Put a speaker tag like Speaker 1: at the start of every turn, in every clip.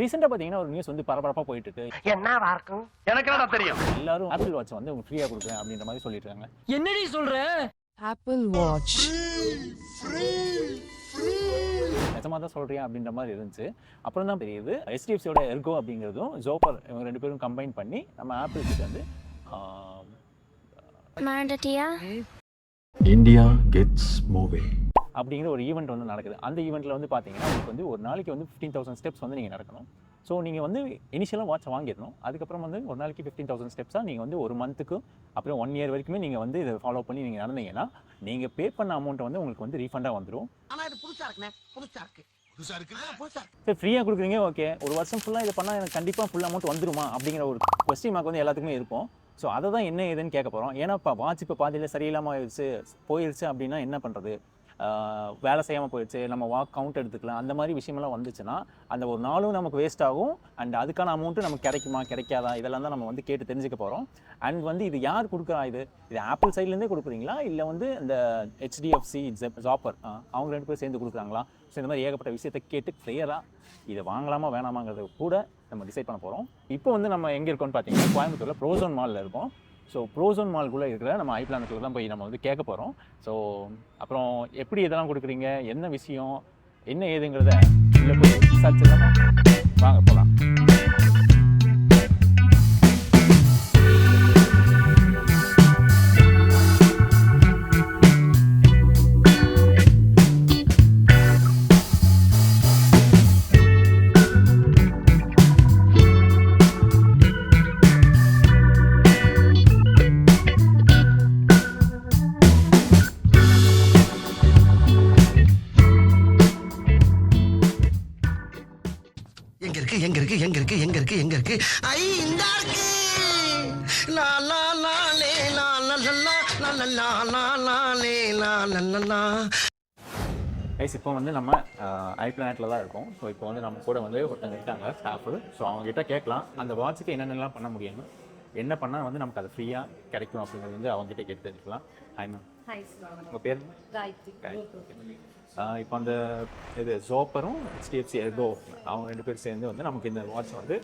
Speaker 1: ரீசெண்டாக பார்த்தீங்கன்னா ஒரு நியூஸ் வந்து பரபரப்பாக போயிட்டு இருக்கு
Speaker 2: என்னவா இருக்கும்? எனக்கு என்னடா தெரியும்?
Speaker 1: எல்லாரும் ஆப்பிள் வாட்ச் வந்து உங்களுக்கு ஃப்ரீயாக கொடுக்குறேன் அப்படின்ற மாதிரி சொல்லிட்டு இருக்காங்க
Speaker 3: என்னடி சொல்ற?
Speaker 4: Apple Watch.
Speaker 1: நிஜமாக தான் சொல்றியா அப்படின்ற மாதிரி இருந்துச்சு. அப்புறம் தான் தெரியுது HDFC-யோட எர்கோ அப்படிங்கிறதும் ஜோப்பர் இவங்க ரெண்டு பேரும் கம்பைன் பண்ணி நம்ம ஆப்பிள் கிட்ட வந்து
Speaker 5: மறந்துட்டியா?
Speaker 6: India gets moving.
Speaker 1: அப்படிங்கிற ஒரு ஈவெண்ட் வந்து நடக்குது. அந்த ஈவெண்ட்டில் வந்து பார்த்தீங்கன்னா உங்களுக்கு வந்து ஒரு நாளைக்கு வந்து ஃபிஃப்டீன் தௌசண்ட் ஸ்டெப்ஸ் வந்து நீங்கள் நடக்கணும். ஸோ நீங்கள் வந்து இனிஷியலாக வாட்ச் வாங்கிடணும். அதுக்கப்புறம் வந்து ஒரு நாளைக்கு ஃபிஃப்டீன் தௌசண்ட் ஸ்டெப்ஸாக நீங்கள் வந்து ஒரு மந்த்துக்கு அப்புறம் ஒன் இயர் வரைக்குமே நீங்கள் வந்து இதை ஃபாலோ பண்ணி நீங்கள் நடந்தீங்கன்னா நீங்கள் பே பண்ண அமௌண்ட் வந்து உங்களுக்கு வந்து ரீஃபண்டாக வந்துடும்
Speaker 2: ஆனா இது புதுசா இருக்குண்ணே. புதுசா இருக்கு. புதுசா இருக்கு? புதுசா இருக்கு.
Speaker 1: சரி ஃப்ரீயாக கொடுக்குறீங்க ஓகே ஒரு வருஷம் ஃபுல்லாக இதை பண்ணால் எனக்கு கண்டிப்பாக ஃபுல் அமௌண்ட் வந்துருமா? அப்படிங்கிற ஒரு கொஸ்டின் மார்க் வந்து எல்லாத்துக்குமே இருக்கும். ஸோ அதை தான் என்ன ஏதுன்னு கேட்க போகிறோம் ஏன்னா இப்போ வாட்ச் இப்போ பாதியில் சரியில்லாமல் ஆயிடுச்சு போயிடுச்சு அப்படின்னா என்ன பண்ணுறது வேலை செய்யாமல் போயிடுச்சு நம்ம வாக் கவுண்ட் எடுத்துக்கலாம் அந்த மாதிரி விஷயமெல்லாம் வந்துச்சுன்னா அந்த ஒரு நாளும் நமக்கு வேஸ்ட் ஆகும் அண்ட் அதுக்கான அமௌண்ட்டு நமக்கு கிடைக்குமா கிடைக்காதா இதெல்லாம் தான் நம்ம வந்து கேட்டு தெரிஞ்சுக்க போகிறோம் அண்ட் வந்து இது யார் கொடுக்குறா இது? இது ஆப்பிள் சைட்லேருந்தே கொடுக்குறீங்களா? இல்லை வந்து இந்த ஹெச்டிஎஃப்சி ஜாப்பர் அவங்க ரெண்டு பேரும் சேர்ந்து கொடுக்குறாங்களா? ஸோ இந்த மாதிரி ஏகப்பட்ட விஷயத்தை கேட்டு கிளியராக இதை வாங்கலாமா வேணாமாங்கிறத கூட நம்ம டிசைட் பண்ண போகிறோம் இப்போ வந்து நம்ம எங்கே இருக்கோம்னு பார்த்தீங்கன்னா கோயம்புத்தூரில் ப்ரோசோன் மாலில் இருக்கோம். ஸோ ப்ரோசோன் மால்குள்ளே இருக்கிற நம்ம ஐப்ளானுக்குள்ள தான் போய் நம்ம வந்து கேட்க போகிறோம் ஸோ அப்புறம் எப்படி இதெல்லாம் கொடுக்குறீங்க? என்ன விஷயம்? என்ன ஏதுங்கிறத இல்லை போய் விசாரிச்சிடலாமா வாங்க போகலாம்
Speaker 2: இருக்கு எங்க இருக்கு எங்க இருக்கு எங்க இருக்கு ஐ இந்த இருக்கு லா லா லா லே லா லா லா லா லா லா லா லே லா லா லா லா
Speaker 1: ஐஸ் இப்போ வந்து நம்ம ஐ பிளானட்டில் தான் இருக்கோம் ஸோ இப்போ வந்து நம்ம கூட வந்து ஒருத்தங்க இருக்காங்க ஸ்டாஃபு ஸோ அவங்ககிட்ட கேட்கலாம் அந்த வாட்சுக்கு என்னென்னலாம் பண்ண முடியும் என்ன பண்ணால் வந்து நமக்கு அது ஃப்ரீயாக கிடைக்கும் அப்படிங்கிறது வந்து அவங்ககிட்ட கேட்டு தெரிஞ்சுக்கலாம் ஹாய் மேம் உங்கள் பேர்
Speaker 7: காயத்ரி
Speaker 1: இப்போ அந்த இது ஜோப்பரும் ஹெச்டிஎஃப்சி எர்கோ அவங்க ரெண்டு பேரும் சேர்ந்து வந்து நமக்கு இந்த வாட்ச் வந்து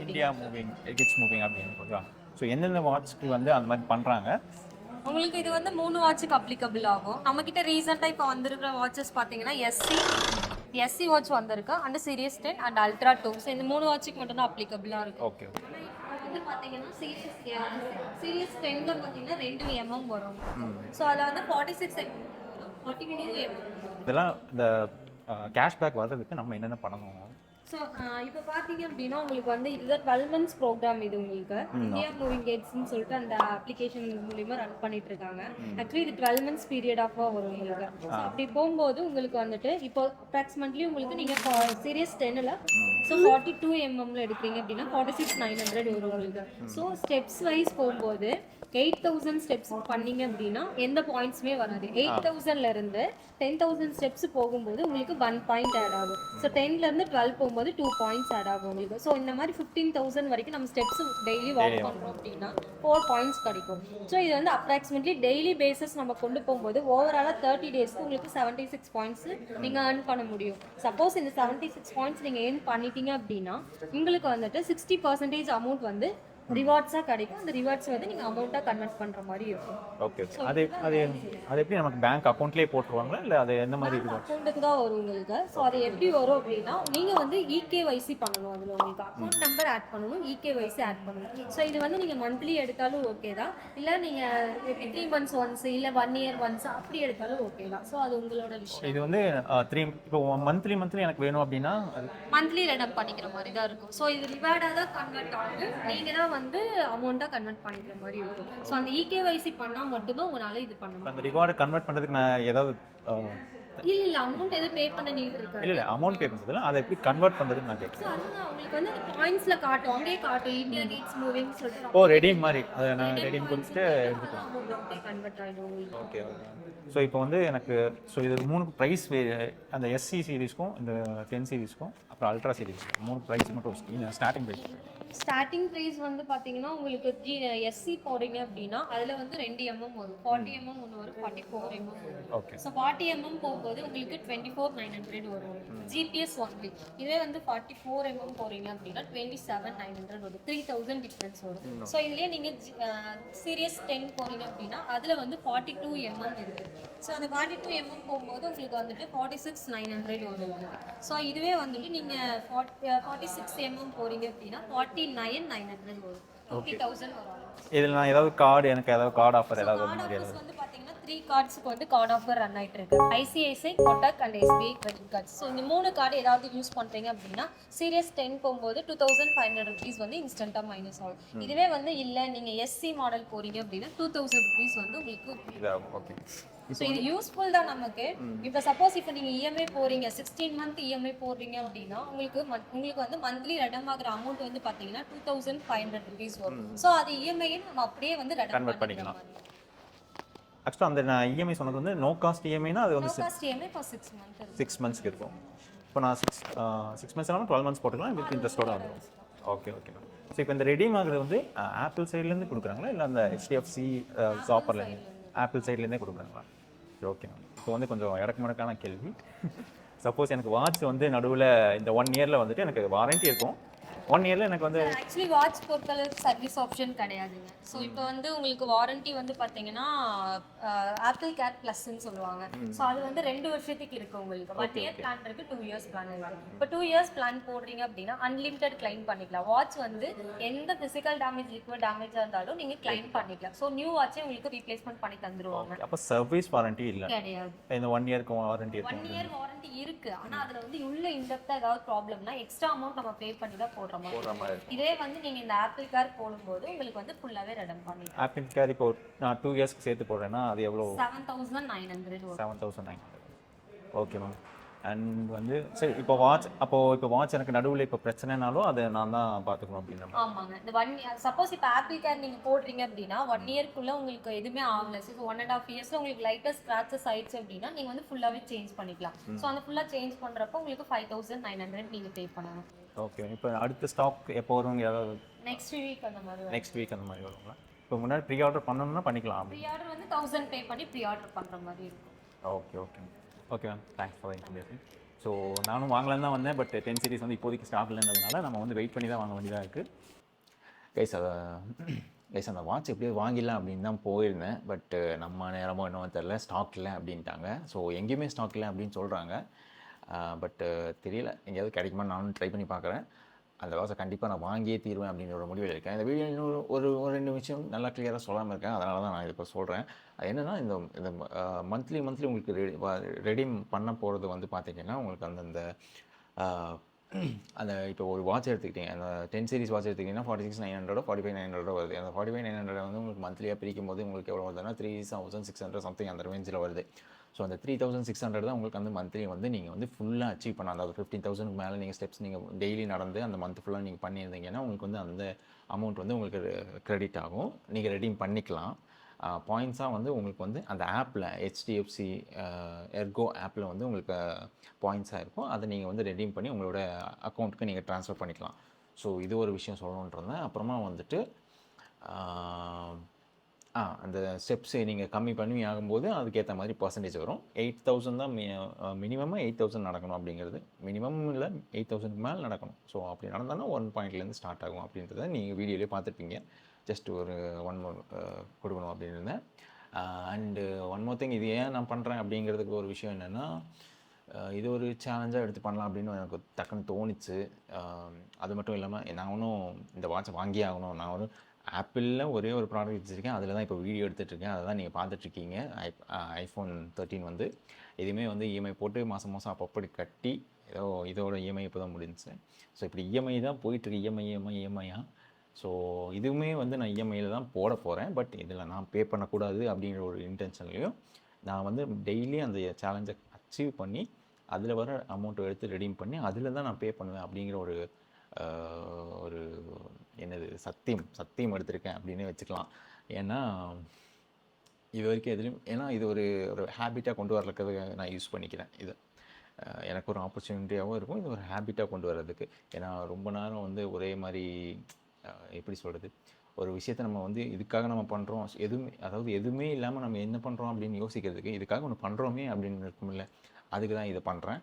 Speaker 1: இந்தியா மூவிங் எகிட்ஸ் மூவிங் அப்படின்னு சொல்கிறாங்க ஸோ எந்தெந்த வாட்ச்க்கு வந்து அந்த மாதிரி பண்ணுறாங்க
Speaker 7: உங்களுக்கு இது வந்து மூணு வாட்சுக்கு அப்ளிகபிள் ஆகும். நம்ம கிட்ட ரீசெண்டாக இப்போ வந்திருக்கிற வாட்சஸ் பார்த்தீங்கன்னா எஸ்சி எஸ்சி வாட்ச் வந்திருக்கு and series ten and ultra two so இந்த மூணு வாட்சுக்கு மட்டும் தான் அப்ளிகபிளாக இருக்கும்
Speaker 1: ஓகே
Speaker 7: வந்து பார்த்தீங்கன்னா சீரியஸ் சீரியஸ் டென்ல பார்த்தீங்கன்னா ரெண்டு எம்எம் வரும். ஸோ அதில் வந்து ஃபார்ட்டி சிக்ஸ்
Speaker 1: இதெல்லாம் இந்த கேஷ்பேக் வர்றதுக்கு நம்ம என்னென்ன பண்ணணும்?
Speaker 7: ஸோ இப்போ பார்த்தீங்க அப்படின்னா உங்களுக்கு வந்து இதுதான் டுவெல் மந்த்ஸ் ப்ரோக்ராம் இது உங்களுக்கு. இந்தியா மூவிங் கேட்ஸ்னு சொல்லிட்டு அந்த அப்ளிகேஷன் மூலியமா ரன் பண்ணிட்டு இருக்காங்க. ஆக்சுவலி இது டுவெல் மந்த்ஸ் பீரியட் ஆஃப் வரும் உங்களுக்கு. அப்படி போகும்போது உங்களுக்கு வந்துட்டு இப்போ அப்ராக்சிமேட்லி உங்களுக்கு நீங்கள் சீரியஸ் டென்னில் ஸோ ஃபார்ட்டி டூ எம்எம்ல எடுக்கிறீங்க அப்படின்னா ஃபார்ட்டி சிக்ஸ் நைன் ஹண்ட்ரட் வரும் உங்களுக்கு. ஸோ ஸ்டெப்ஸ் வைஸ் போகும்போது எயிட் தௌசண்ட் ஸ்டெப்ஸ் பண்ணீங்க அப்படின்னா எந்த பாயிண்ட்ஸுமே வராது. எயிட் தௌசண்ட்ல இருந்து டென் தௌசண்ட் ஸ்டெப்ஸ் போகும்போது உங்களுக்கு ஒன் பாயிண்ட் ஆட் ஆகும். ஸோ டென்ல இருந்து டுவெல் போகும்போது டூ பாயிண்ட்ஸ் ஆட் ஆகும் உங்களுக்கு. ஸோ இந்த மாதிரி ஃபிஃப்டீன் தௌசண்ட் வரைக்கும் நம்ம ஸ்டெப்ஸ் டெய்லி வாக் பண்றோம் அப்படின்னா ஃபோர் பாயிண்ட்ஸ் கிடைக்கும். ஸோ இது வந்து அப்ராக்சிமேட்லி டெய்லி பேசிஸ் நம்ம கொண்டு போகும்போது ஓவராலாக தேர்ட்டி டேஸ்க்கு உங்களுக்கு செவன்ட்டி சிக்ஸ் பாயிண்ட்ஸ் நீங்கள் earn பண்ண முடியும். சப்போஸ் இந்த செவன்ட்டி சிக்ஸ் பாயிண்ட்ஸ் நீங்கள் earn பண்ணிட்டீங்க அப்படின்னா உங்களுக்கு வந்துட்டு சிக்ஸ்டி பர்சன்டேஜ் அமௌண்ட் வந்து ரிவார்ட்ஸாக கிடைக்கும். அந்த ரிவார்ட்ஸ் வந்து நீங்கள் அமௌண்ட்டாக கன்வெர்ட் பண்ணுற மாதிரி இருக்கும்.
Speaker 1: ஓகே அது அது அது எப்படி நமக்கு பேங்க் அக்கௌண்ட்லேயே போட்டுருவாங்களா? இல்லை அது எந்த மாதிரி இருக்கும்
Speaker 7: அக்கௌண்ட்டுக்கு தான் வரும் உங்களுக்கு. ஸோ அது எப்படி வரும் அப்படின்னா நீங்கள் வந்து E இகேவைசி பண்ணணும் அதில் உங்களுக்கு. அக்கௌண்ட் நம்பர் ஆட் பண்ணணும் E இகேவைசி ஆட் பண்ணணும். ஸோ இது வந்து நீங்கள் மந்த்லி எடுத்தாலும் ஓகே தான். இல்லை நீங்கள் த்ரீ மந்த்ஸ் ஒன்ஸ் இல்லை ஒன் இயர் ஒன்ஸ் அப்படி எடுத்தாலும் ஓகே தான். ஸோ அது உங்களோட விஷயம்.
Speaker 1: இது வந்து த்ரீ இப்போ மந்த்லி மந்த்லி எனக்கு வேணும் அப்படின்னா
Speaker 7: மந்த்லி ரெடம் பண்ணிக்கிற மாதிரி தான் இருக்கும். ஸோ இது ரிவார்டாக தான் கன்வெர்ட் ஆகும் நீங்கள் தான் வந்து அமௌண்ட்டாக கன்வெர்ட் பண்ணிக்கிற மாதிரி இருக்கும். ஸோ அந்த E இகேவைசி பண்ணால் மட்டும்தான் உங்களால் இது பண்ண முடியும்.
Speaker 1: அந்த ரிவார்டு கன்வெர்ட் பண்ணுறதுக்கு நான் ஏதாவது
Speaker 7: இல்லை இல்லை அமௌண்ட் எதுவும் பே பண்ண நீங்க இருக்காது.
Speaker 1: இல்லை இல்லை அமௌண்ட் பே பண்ணுறதுல அதை எப்படி கன்வெர்ட் பண்ணுறதுன்னு நான் கேட்குறேன்
Speaker 7: ஸோ அதுதான் உங்களுக்கு வந்து அந்த பாயிண்ட்ஸ்ல காட்டும் அங்கேயே காட்டும் இந்தியா நீட்ஸ் மூவிங் சொல்லிட்டு
Speaker 1: ஓ ரெடீம் மாதிரி. அதை நான் ரெடீம் கொடுத்துட்டு எடுத்துக்கலாம்
Speaker 7: கன்வெர்ட் ஆயிடும் உங்களுக்கு.
Speaker 1: ஓகே ஸோ இப்போ வந்து எனக்கு ஸோ இது மூணு ப்ரைஸ் அந்த எஸ்சி சீரீஸ்க்கும் இந்த டென் சீரீஸ்க்கும் அப்புறம் அல்ட்ரா சீரீஸ்க்கும் மூணு ப்ரைஸ் மட்டும் ஸ்டார்டிங் ப்ரைஸ்
Speaker 7: ஸ்டார்டிங் ப்ரைஸ் வந்து பாத்தீங்கன்னா உங்களுக்கு ஜி எஸ்சி போறீங்க அப்படின்னா அதுல வந்து ரெண்டு எம்எம் வரும். ஃபார்ட்டி எம்எம் ஒன்று வரும் ஃபார்ட்டி ஃபோர் எம்எம் வரும். ஸோ ஃபார்ட்டி எம்எம் போகும்போது உங்களுக்கு டுவெண்ட்டி ஃபோர் நைன் ஹண்ட்ரட் வரும் ஜிபிஎஸ் ஒன் வே இதே வந்து ஃபார்ட்டி ஃபோர் எம்எம் போறீங்க அப்படின்னா டுவெண்ட்டி செவன் நைன் ஹண்ட்ரட் வரும். த்ரீ தௌசண்ட் டிஃப்ரென்ஸ் வரும். ஸோ இதுலேயே நீங்கள் சீரியஸ் டென் போறீங்க அப்படின்னா அதில் வந்து ஃபார்ட்டி டூ எம்எம் இருக்குது ஸோ அந்த ஃபார்ட்டி டூ எம்எம் போகும்போது உங்களுக்கு வந்துட்டு ஃபார்ட்டி சிக்ஸ் நைன் ஹண்ட்ரட் வரும். ஸோ இதுவே வந்துட்டு நீங்கள் ஃபார்ட்டி ஃபார்ட்டி சிக்ஸ் எம்எம் போறீங்க அப்படின்னா ஃபார்ட்டி நைன் நைன் ஹண்ட்ரட் வரும் ஃபிஃப்டி தௌசண்ட் வரும்
Speaker 1: இதில் நான் ஏதாவது கார்டு எனக்கு ஏதாவது கார்டு ஆஃபர் ஏதாவது
Speaker 7: கார்டு
Speaker 1: மாதிரி
Speaker 7: ஆஃபர்ஸ் வந்து பாத்தீங்கன்னா த்ரீ கார்ட்ஸ்க்கு வந்து கார்டு ஆஃபர் ரன் ஆயிட்டு இருக்கு. ICICI Kotak and SBI credit cards so இந்த மூணு கார்டு ஏதாவது யூஸ் பண்றீங்க அப்படின்னா சீரியஸ் டென் போகும்போது two thousand five hundred rupees வந்து இன்ஸ்டன்டா மைனஸ் ஆகும். இதுவே வந்து இல்ல நீங்க எஸ்சி மாடல் போறீங்க அப்படின்னா டூ தௌசண்ட் ருபீஸ் வந்து உங்களுக்கு
Speaker 1: இதாகும். ஓகே
Speaker 7: ஸோ இது யூஸ்ஃபுல் தான் நமக்கு. இப்போ சப்போஸ் இப்போ நீங்கள் இஎம்ஐ போறீங்க சிக்ஸ்டீன் மந்த் இஎம்ஐ போடுறீங்க அப்படின்னா உங்களுக்கு உங்களுக்கு வந்து மந்த்லி ரெடம் ஆகிற அமௌண்ட் வந்து பார்த்தீங்கன்னா two thousand five hundred rupees வரும். ஸோ அது இஎம்ஐ நம்ம அப்படியே வந்து ரெடம்
Speaker 1: பண்ணிக்கலாம். ஆக்சுவலாக அந்த நான் இஎம்ஐ சொன்னது வந்து நோ காஸ்ட் இஎம்ஐனா அது வந்து
Speaker 7: cost EMI for six month
Speaker 1: six மந்த்ஸ்க்கு இருக்கும். இப்போ நான் சிக்ஸ் சிக்ஸ் மந்த்ஸ் இல்லாமல் டுவெல் மந்த்ஸ் போட்டுக்கலாம் வித் இன்ட்ரெஸ்ட்டோட வந்துடும் ஓகே ஓகே ஸோ இப்போ இந்த ரெடீம் ஆகுறது வந்து ஆப்பிள் சைட்லேருந்து கொடுக்குறாங்களா? இல்லை அந்த ஹெச்டிஎஃப்சி ஷாப்பர்லேருந்து ஆப்பிள் சைட்லேருந்தே கொடுக்குறாங்களா? ஓகே மேம் இப்போ வந்து கொஞ்சம் இடக்கு மடக்கான கேள்வி. சப்போஸ் எனக்கு வாட்ச் வந்து நடுவில் இந்த ஒன் இயரில் வந்துட்டு எனக்கு வாரண்ட்டி இருக்கும். ஒன் இயரில் எனக்கு வந்து
Speaker 7: ஆக்சுவலி வாட்ச் பொறுத்தளவுக்கு சர்வீஸ் ஆப்ஷன் கிடையாதுங்க. ஸோ இப்போ வந்து உங்களுக்கு வாரண்டி வந்து பார்த்தீங்கன்னா ஆப்பிள் கேர் ப்ளஸ்ன்னு சொல்லுவாங்க. ஸோ அது வந்து ரெண்டு வருஷத்துக்கு இருக்கு உங்களுக்கு. ஒன் இயர் பிளான் இருக்கு டூ இயர்ஸ் பிளான் இருக்கு. இப்போ டூ இயர்ஸ் பிளான் போடுறீங்க அப்படின்னா அன்லிமிட்டெட் கிளைம் பண்ணிக்கலாம். வாட்ச் வந்து எந்த ஃபிசிக்கல் டேமேஜ் லிக்விட் டேமேஜாக இருந்தாலும் நீங்கள் கிளைம் பண்ணிக்கலாம். ஸோ நியூ வாட்சே உங்களுக்கு ரீப்ளேஸ்மெண்ட் பண்ணி தந்துருவாங்க.
Speaker 1: அப்போ சர்வீஸ் வாரண்ட்டி இல்லை.
Speaker 7: கிடையாது.
Speaker 1: இந்த ஒன் இயருக்கு வாரண்ட்டி
Speaker 7: ஒன் இயர் வாரண்டி இருக்கு. ஆனா அதுல வந்து உள்ள இன்டெப்தா ஏதாவது ப்ராப்ளம்னா எக்ஸ்ட்ரா அமௌண்ட் நம்ம பே பண்ணி தான் போடுற மாதிரி
Speaker 1: போடுற மாதிரி
Speaker 7: இருக்கும். இதே வந்து நீங்க இந்த ஆப்பிள் கார் போடும்போது உங்களுக்கு வந்து ஃபுல்லாவே ரெடம் பண்ணிடலாம்
Speaker 1: ஆப்பிள் கேர் இப்போ நான் டூ இயர்ஸ்க்கு சேர்த்து போடுறேன்னா அது எவ்வளோ?
Speaker 7: Seven thousand nine hundred
Speaker 1: seven thousand nine okay ma'am and வந்து சரி இப்போ வாட்ச் அப்போது இப்போ வாட்ச் எனக்கு நடுவில் இப்போ பிரச்சனைனாலும் அதை நான் தான் பார்த்துக்கணும் அப்படின்ற மாதிரி.
Speaker 7: ஆமாங்க. இந்த ஒன் சப்போஸ் இப்போ ஆப்பிள் கேர் நீங்க போடுறீங்க அப்படின்னா ஒன் இயர்க்குள்ள உங்களுக்கு எதுவுமே ஆகல. ஸோ ஒன் அண்ட் ஆஃப் இயர்ஸ்ல உங்களுக்கு லைட்டா ஸ்க்ராச்சஸ் ஆயிடுச்சு அப்படின்னா நீங்க வந்து ஃபுல்லாவே சேஞ்ச் பண்ணிக்கலாம். ஸோ அந்த ஃபுல்லா சேஞ்ச் பண்றப்போ உங்களுக்கு ஃபைவ் தௌசண்ட் நைன் ஹண்ட்ரட் நீங்க பே பண்ணணும்.
Speaker 1: ஓகே இப்போ அடுத்த ஸ்டாக் எப்போ வரும் ஏதாவது
Speaker 7: நெக்ஸ்ட் வீக் அந்த மாதிரி
Speaker 1: நெக்ஸ்ட் வீக் அந்த மாதிரி வருங்களா இப்போ முன்னாடி ப்ரீ ஆர்டர் பண்ணணும்னா பண்ணிக்கலாம்.
Speaker 7: ப்ரீ ஆர்டர் வந்து தௌசண்ட் பே பண்ணி ப்ரீ ஆர்டர் பண்ற மாதிரி இருக்கும்.
Speaker 1: Okay okay okay ma'am thanks for information so நானும் வாங்கலான்னு தான் வந்தேன் பட் டென் சீரிஸ் வந்து இப்போதைக்கு ஸ்டாக் இல்லைன்றதுனால நம்ம வந்து வெயிட் பண்ணி தான் வாங்க வேண்டியதாக இருக்குது கைஸ் அதை கைஸ் அந்த வாட்ச் எப்படியோ வாங்கிடலாம் அப்படின்னு தான் போயிருந்தேன் பட் நம்ம நேரமோ என்னவோ தெரில ஸ்டாக் இல்லை அப்படின்ட்டாங்க. ஸோ எங்கேயுமே ஸ்டாக் இல்லை அப்படின்னு சொல்கிறாங்க பட்டு தெரியல. எங்கேயாவது கிடைக்குமா நானும் ட்ரை பண்ணி பார்க்குறேன். அந்த வாட்சை கண்டிப்பாக நான் வாங்கியே தீருவேன் அப்படின்ற ஒரு முடிவில் இருக்கேன். இந்த வீடியோ இன்னொரு ஒரு ஒரு ரெண்டு விஷயம் நல்லா கிளியராக சொல்லாமல் இருக்கேன். அதனால தான் நான் இதை இப்போ சொல்கிறேன் அது என்னென்னா இந்த இந்த மந்த்லி மந்த்லி உங்களுக்கு ரெடி ரெடீம் பண்ண போகிறது வந்து பார்த்தீங்கன்னா உங்களுக்கு அந்தந்த அந்த இப்போ ஒரு வாட்ச் எடுத்துக்கிட்டீங்க அந்த டென் சீரிஸ் வாட்ச் எடுத்துக்கிட்டிங்கன்னா ஃபார்ட்டி சிக்ஸ் நைன் ஹண்ட்ரடோ ஃபார்ட்டி ஃபைவ் நைன் ஹண்ட்ரடோ வருது. அந்த ஃபார்ட்டி ஃபைவ் நைன் ஹண்ட்ரட் வந்து உங்களுக்கு மந்த்லியாக பிரிக்கும் போது உங்களுக்கு எவ்வளோ வருதுன்னா three thousand six hundred something அந்த ரேஞ்சில் வருது. ஸோ அந்த த்ரீ தௌசண்ட் சிக்ஸ் ஹண்ட்ரட் தான் உங்களுக்கு வந்து மந்த்லி வந்து நீங்கள் வந்து ஃபுல்லாக அச்சீவ் பண்ண அதாவது ஃபிஃப்டீன் தௌசண்ட்க்கு மேலே நீங்கள் ஸ்டெப்ஸ் நீங்கள் டெய்லி நடந்து அந்த மந்த் ஃபுல்லாக நீங்கள் பண்ணியிருந்தீங்கன்னா உங்களுக்கு வந்து அந்த அமௌண்ட் வந்து உங்களுக்கு க்ரெடிட் ஆகும். நீங்கள் ரெடீம் பண்ணிக்கலாம். பாயிண்ட்ஸாக வந்து உங்களுக்கு வந்து அந்த ஆப்பில் ஹெச்டிஎஃப்சி எர்கோ ஆப்பில் வந்து உங்களுக்கு பாயிண்ட்ஸாக இருக்கும். அதை நீங்கள் வந்து ரெடீம் பண்ணி உங்களோட அக்கௌண்ட்டுக்கு நீங்கள் ட்ரான்ஸ்ஃபர் பண்ணிக்கலாம். ஸோ இது ஒரு விஷயம் சொல்லணுன்றேன் அப்புறமா வந்துட்டு ஆ அந்த ஸ்டெப்ஸை நீங்கள் கம்மி பண்ணி ஆகும்போது அதுக்கேற்ற மாதிரி பர்சன்டேஜ் வரும். எயிட் தௌசண்ட் தான் மி மினிமமாக எயிட் தௌசண்ட் நடக்கணும் அப்படிங்கிறது. மினிமம் இல்லை எயிட் தௌசண்ட்க்கு மேலே நடக்கணும். ஸோ அப்படி நடந்தாலும் ஒன் பாயிண்ட்லேருந்து ஸ்டார்ட் ஆகும் அப்படின்றத நீங்கள் வீடியோலேயே பார்த்துருப்பீங்க. ஜஸ்ட் ஒரு ஒன் மோர் கொடுக்கணும் அப்படின்னு இருந்தேன். அண்டு ஒன் மோர் திங் இது ஏன் நான் பண்ணுறேன் அப்படிங்கிறதுக்கு ஒரு விஷயம் என்னென்னா இது ஒரு சேலஞ்சாக எடுத்து பண்ணலாம் அப்படின்னு எனக்கு டக்குன்னு தோணுச்சு. அது மட்டும் இல்லாமல் நான் ஒன்றும் இந்த வாட்சை வாங்கியே ஆகணும். நான் வந்து ஆப்பிளில் ஒரே ஒரு ப்ராடக்ட் வச்சுருக்கேன். அதில் தான் இப்போ வீடியோ எடுத்துகிட்ருக்கேன் அதை தான் நீங்கள் பார்த்துட்ருக்கீங்க ஐ ஐஃபோன் தேர்ட்டின் வந்து. இதுவுமே வந்து இஎம்ஐ போட்டு மாதம் மாதம் அப்பப்படி கட்டி ஏதோ இதோட இஎம்ஐ இப்போ தான் முடிஞ்சுச்சு. ஸோ இப்படி இஎம்ஐ தான் போயிட்டுருக்கு. இஎம்ஐ இஎம்ஐ இஎம்ஐயா ஸோ இதுவுமே வந்து நான் இஎம்ஐயில் தான் போட போகிறேன் பட் இதில் நான் பே பண்ணக்கூடாது அப்படிங்கிற ஒரு இன்டென்ஷன்லையும் நான் வந்து டெய்லி அந்த சேலஞ்சை அச்சீவ் பண்ணி அதில் வர அமௌண்ட்டை எடுத்து ரெடீம் பண்ணி அதில் தான் நான் பே பண்ணுவேன் அப்படிங்கிற ஒரு ஒரு என்னது சத்தியம் சத்தியம் எடுத்திருக்கேன் அப்படின்னு வச்சுக்கலாம். ஏன்னா இது வரைக்கும் எதுலையும் ஏன்னா இது ஒரு ஒரு ஹேபிட்டாக கொண்டு வரதுக்கு நான் யூஸ் பண்ணிக்கிறேன் இது. எனக்கு ஒரு ஆப்பர்ச்சுனிட்டியாகவும் இருக்கும். இது ஒரு ஹேபிட்டாக கொண்டு வர்றதுக்கு. ஏன்னா ரொம்ப நேரம் வந்து ஒரே மாதிரி எப்படி சொல்கிறது ஒரு விஷயத்தை நம்ம வந்து இதுக்காக நம்ம பண்ணுறோம் எதுவுமே அதாவது எதுவுமே இல்லாமல் நம்ம என்ன பண்ணுறோம் அப்படின்னு யோசிக்கிறதுக்கு இதுக்காக ஒன்று பண்ணுறோமே அப்படின்னு இருக்கும்ல அதுக்கு தான் இதை பண்ணுறேன்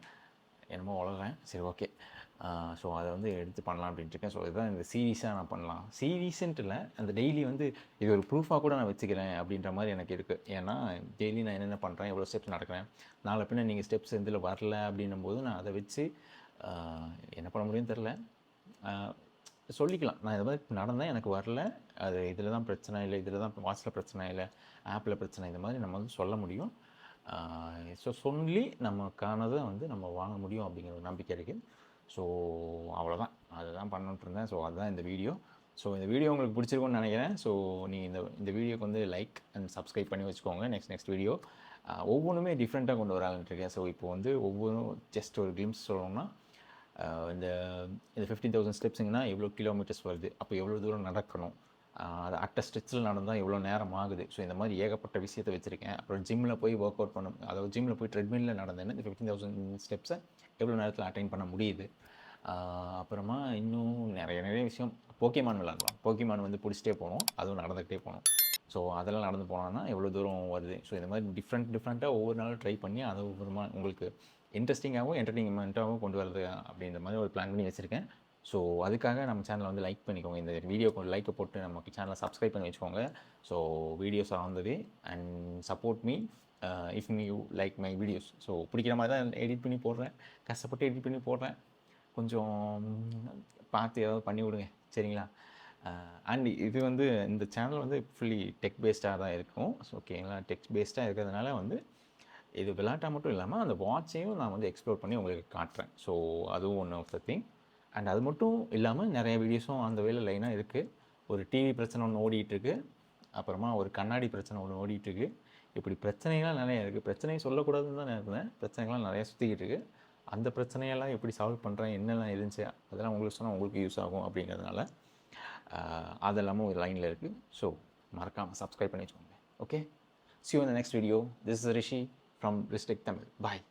Speaker 1: என்னமோ உலகிறேன் சரி ஓகே ஸோ அதை வந்து எடுத்து பண்ணலாம் அப்படின்ட்டு இருக்கேன் ஸோ இதுதான் இந்த சீரீஸாக நான் பண்ணலாம். சீரீஸ்ன்ட்டு இல்லை அந்த டெய்லி வந்து இது ஒரு ப்ரூஃபாக கூட நான் வச்சுக்கிறேன் அப்படின்ற மாதிரி எனக்கு இருக்குது ஏன்னா டெய்லி நான் என்னென்ன பண்ணுறேன் எவ்வளோ ஸ்டெப்ஸ் நடக்கிறேன் நாளை பின்ன நீங்கள் ஸ்டெப்ஸ் இதில் வரல அப்படின்னும் போது நான் அதை வச்சு என்ன பண்ண முடியும்னு தெரில சொல்லிக்கலாம். நான் இது மாதிரி நடந்தேன் எனக்கு வரல. அது இதில் தான் பிரச்சனை இல்லை இதில் தான் வாட்ஸில் பிரச்சனை இல்லை ஆப்பில் பிரச்சனை இந்த மாதிரி நம்ம வந்து சொல்ல முடியும். ஸோ சொல்லி நமக்கானதை வந்து நம்ம வாங்க முடியும் அப்படிங்கிற ஒரு நம்பிக்கை இருக்குது ஸோ அவ்வளோதான் அதுதான் பண்ணிட்டு இருந்தேன் ஸோ அதுதான் இந்த வீடியோ. ஸோ இந்த வீடியோ உங்களுக்கு பிடிச்சிருக்கும்னு நினைக்கிறேன். ஸோ நீங்கள் இந்த இந்த வீடியோக்கு வந்து லைக் அண்ட் சப்ஸ்கிரைப் பண்ணி வச்சுக்கோங்க. நெக்ஸ்ட் நெக்ஸ்ட் வீடியோ ஒவ்வொன்றுமே டிஃப்ரெண்ட்டாக கொண்டு வராங்கன்ட்டுருக்கேன். ஸோ இப்போ வந்து ஒவ்வொன்றும் ஜஸ்ட் ஒரு கிளிம்ஸ் சொல்லணும்னா இந்த இந்த ஃபிஃப்டீன் தௌசண்ட் ஸ்டெப்ஸுங்கன்னா எவ்வளோ கிலோமீட்டர்ஸ் வருது? அப்போ எவ்வளோ தூரம் நடக்கணும்? அது அட்ட ஸ்ட்ரெச்சில் நடந்தால் எவ்வளோ நேரம் ஆகுது? ஸோ இந்த மாதிரி ஏகப்பட்ட விஷயத்தை வச்சுருக்கேன். அப்புறம் ஜிம்மில் போய் ஒர்க் அவுட் பண்ணணும் அதாவது ஜிம்மில் போய் ட்ரெட்மில்லில் நடந்தேன்னு இந்த ஃபிஃப்டீன் தௌசண்ட் ஸ்டெப்ஸை எவ்வளோ நேரத்தில் அட்டைன் பண்ண முடியுது. அப்புறமா இன்னும் நிறைய நிறைய விஷயம். போக்கிமான் விளாட்லாம். போக்கிமான் வந்து பிடிச்சிட்டே போகணும். அதுவும் நடந்துக்கிட்டே போகணும். ஸோ அதெல்லாம் நடந்து போனோன்னா எவ்வளோ தூரம் வருது? ஸோ இந்த மாதிரி டிஃப்ரெண்ட் டிஃப்ரெண்ட்டாக ஒவ்வொரு நாளும் ட்ரை பண்ணி அது ஒவ்வொருமா உங்களுக்கு இன்ட்ரெஸ்டிங்காகவும் என்டர்டெயின்மெண்ட்டாகவும் கொண்டு வரது அப்படின்ற மாதிரி ஒரு பிளான் பண்ணி வச்சுருக்கேன். ஸோ அதுக்காக நம்ம சேனலை வந்து லைக் பண்ணிக்கோங்க. இந்த வீடியோக்கு லைக்கை போட்டு நமக்கு சேனலை சப்ஸ்கிரைப் பண்ணி வச்சுக்கோங்க. So videos on the way and support me if you like my videos so பிடிக்கிற மாதிரி தான் எடிட் பண்ணி போடுறேன். கஷ்டப்பட்டு எடிட் பண்ணி போடுறேன். கொஞ்சம் பார்த்து ஏதாவது பண்ணி விடுங்க. சரிங்களா? அண்ட் இது வந்து இந்த சேனல் வந்து ஃபுல்லி டெக் பேஸ்டாக தான் இருக்கும். ஸோ ஓகேங்களா டெக் பேஸ்டாக இருக்கிறதுனால வந்து இது விளையாட்டாக மட்டும் இல்லாமல் அந்த வாட்சையும் நான் வந்து எக்ஸ்ப்ளோர் பண்ணி உங்களுக்கு காட்டுறேன். ஸோ அதுவும் ஒன்று ஆஃப் த திங் அண்ட் அது மட்டும் இல்லாமல் நிறைய வீடியோஸும் அந்த வேலை லைனாக இருக்குது ஒரு டிவி பிரச்சனை ஒன்று ஓடிட்டுருக்கு அப்புறமா ஒரு கண்ணாடி பிரச்சனை ஒன்று ஓடிட்டுருக்கு. இப்படி பிரச்சனைகள்லாம் நிறைய இருக்குது பிரச்சனையை சொல்லக்கூடாதுன்னு தான் இருந்தேன். பிரச்சனைகள்லாம் நிறையா சுற்றிக்கிட்டு இருக்குது அந்த பிரச்சனையெல்லாம் எப்படி சால்வ் பண்ணுறேன் என்னெல்லாம் இருந்துச்சு? அதெல்லாம் உங்களுக்கு சொன்னால் உங்களுக்கு யூஸ் ஆகும் அப்படிங்கிறதுனால அதெல்லாமும் ஒரு லைனில் இருக்குது ஸோ மறக்காமல் சப்ஸ்கிரைப் பண்ணி வச்சுக்கோங்க. ஓகே சி you இந்த next video this is Rishi from from Tamil boy